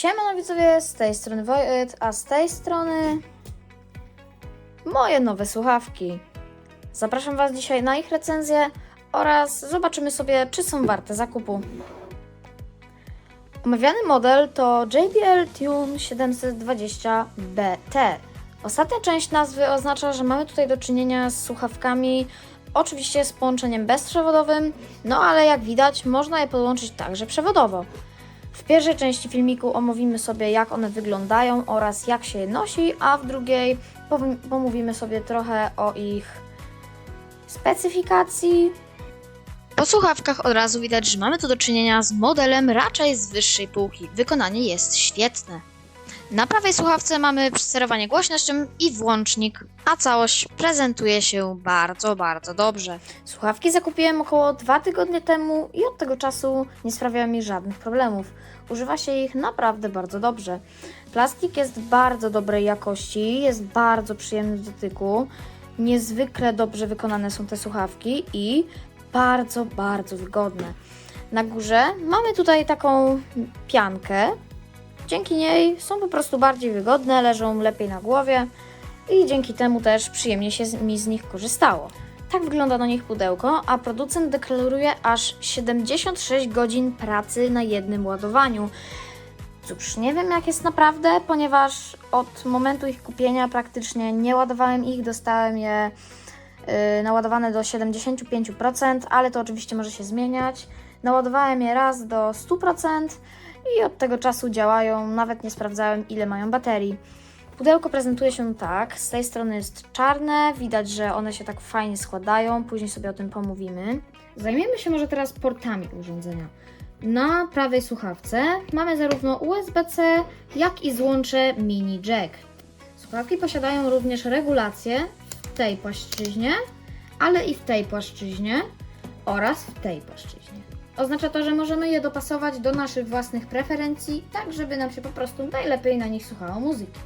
Siemano widzowie, z tej strony Wojt, a z tej strony moje nowe słuchawki. Zapraszam Was dzisiaj na ich recenzję oraz zobaczymy sobie, czy są warte zakupu. Omawiany model to JBL Tune 720BT. Ostatnia część nazwy oznacza, że mamy tutaj do czynienia z słuchawkami, oczywiście z połączeniem bezprzewodowym, no ale jak widać, można je podłączyć także przewodowo. W pierwszej części filmiku omówimy sobie, jak one wyglądają oraz jak się je nosi, a w drugiej pomówimy sobie trochę o ich specyfikacji. Po słuchawkach od razu widać, że mamy tu do czynienia z modelem raczej z wyższej półki. Wykonanie jest świetne. Na prawej słuchawce mamy sterowanie głośnością i włącznik, a całość prezentuje się bardzo, bardzo dobrze. Słuchawki zakupiłem około 2 tygodnie temu i od tego czasu nie sprawiają mi żadnych problemów. Używa się ich naprawdę bardzo dobrze. Plastik jest bardzo dobrej jakości, jest bardzo przyjemny w dotyku. Niezwykle dobrze wykonane są te słuchawki i bardzo, bardzo wygodne. Na górze mamy tutaj taką piankę. Dzięki niej są po prostu bardziej wygodne, leżą lepiej na głowie i dzięki temu też przyjemnie się mi z nich korzystało. Tak wygląda na nich pudełko, a producent deklaruje aż 76 godzin pracy na jednym ładowaniu. Cóż, nie wiem jak jest naprawdę, ponieważ od momentu ich kupienia praktycznie nie ładowałem ich, dostałem je yy, naładowane do 75%, ale to oczywiście może się zmieniać. Naładowałem je raz do 100% i od tego czasu działają, nawet nie sprawdzałem ile mają baterii. Pudełko prezentuje się tak. Z tej strony jest czarne, widać, że one się tak fajnie składają, później sobie o tym pomówimy. Zajmiemy się może teraz portami urządzenia. Na prawej słuchawce mamy zarówno USB-C, jak i złącze mini jack. Słuchawki posiadają również regulację w tej płaszczyźnie, ale i w tej płaszczyźnie oraz w tej płaszczyźnie. Oznacza to, że możemy je dopasować do naszych własnych preferencji, tak żeby nam się po prostu najlepiej na nich słuchało muzyki.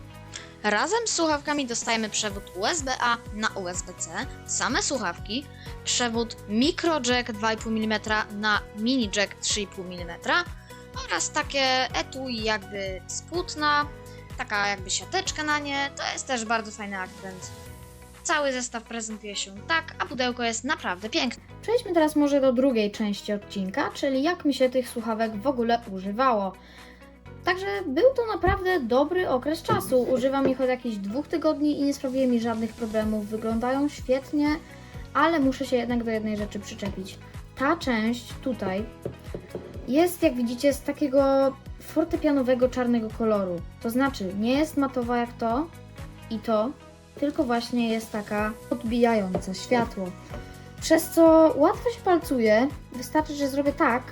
Razem z słuchawkami dostajemy przewód USB-A na USB-C, same słuchawki, przewód micro jack 2,5 mm na mini jack 3,5 mm oraz takie etui jakby spłutna, taka jakby siateczka na nie. To jest też bardzo fajny akcent. Cały zestaw prezentuje się tak, a pudełko jest naprawdę piękne. Przejdźmy teraz może do drugiej części odcinka, czyli jak mi się tych słuchawek w ogóle używało. Także był to naprawdę dobry okres czasu. Używam ich od jakichś dwóch tygodni i nie sprawiły mi żadnych problemów. Wyglądają świetnie, ale muszę się jednak do jednej rzeczy przyczepić. Ta część tutaj jest, jak widzicie, z takiego fortepianowego czarnego koloru. To znaczy, nie jest matowa jak to i to, tylko właśnie jest taka odbijająca światło. Przez co łatwo się palcuje, wystarczy, że zrobię tak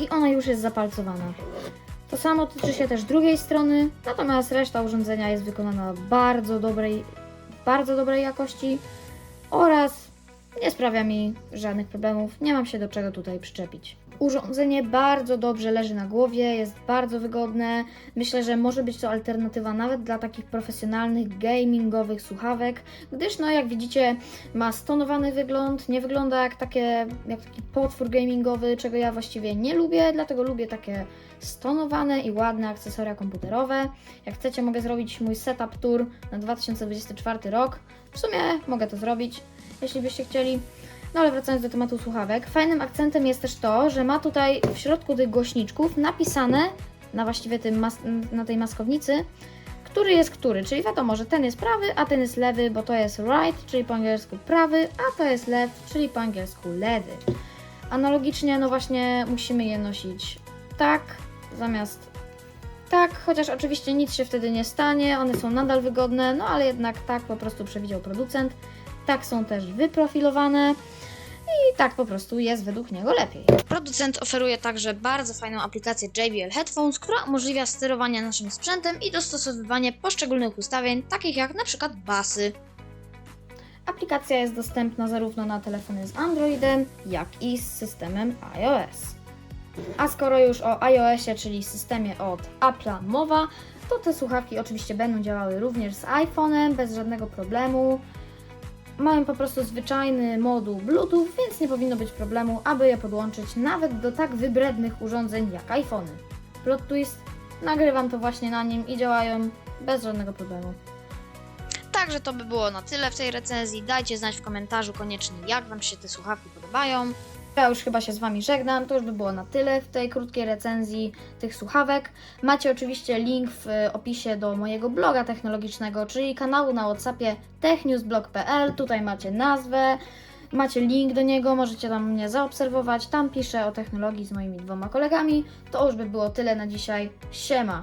i ona już jest zapalcowana. To samo tyczy się też drugiej strony, natomiast reszta urządzenia jest wykonana bardzo dobrej, bardzo dobrej jakości oraz nie sprawia mi żadnych problemów, nie mam się do czego tutaj przyczepić. Urządzenie bardzo dobrze leży na głowie, jest bardzo wygodne. Myślę, że może być to alternatywa nawet dla takich profesjonalnych gamingowych słuchawek, gdyż no jak widzicie ma stonowany wygląd, nie wygląda jak, takie, jak taki potwór gamingowy, czego ja właściwie nie lubię, dlatego lubię takie stonowane i ładne akcesoria komputerowe. Jak chcecie mogę zrobić mój setup tour na 2024 rok. W sumie mogę to zrobić, jeśli byście chcieli. No ale wracając do tematu słuchawek, fajnym akcentem jest też to, że ma tutaj w środku tych głośniczków napisane na właściwie tym na tej maskownicy, który jest który, czyli wiadomo, że ten jest prawy, a ten jest lewy, bo to jest right, czyli po angielsku prawy, a to jest left, czyli po angielsku lewy. Analogicznie, no właśnie musimy je nosić tak, zamiast tak, chociaż oczywiście nic się wtedy nie stanie, one są nadal wygodne, no ale jednak tak po prostu przewidział producent. Tak są też wyprofilowane i tak po prostu jest według niego lepiej. Producent oferuje także bardzo fajną aplikację JBL Headphones, która umożliwia sterowanie naszym sprzętem i dostosowywanie poszczególnych ustawień, takich jak na przykład basy. Aplikacja jest dostępna zarówno na telefony z Androidem, jak i z systemem iOS. A skoro już o iOSie, czyli systemie od Apple'a mowa, to te słuchawki oczywiście będą działały również z iPhone'em bez żadnego problemu. Mają po prostu zwyczajny moduł Bluetooth, więc nie powinno być problemu, aby je podłączyć nawet do tak wybrednych urządzeń jak iPhony. Plot twist, nagrywam to właśnie na nim i działają bez żadnego problemu. Także to by było na tyle w tej recenzji. Dajcie znać w komentarzu koniecznie, jak Wam się te słuchawki podobają. Ja już chyba się z Wami żegnam. To już by było na tyle w tej krótkiej recenzji tych słuchawek. Macie oczywiście link w e, opisie do mojego bloga technologicznego, czyli kanału na WhatsAppie technewsblog.pl. Tutaj macie nazwę, macie link do niego, możecie tam mnie zaobserwować. Tam piszę o technologii z moimi dwoma kolegami. To już by było tyle na dzisiaj. Siema!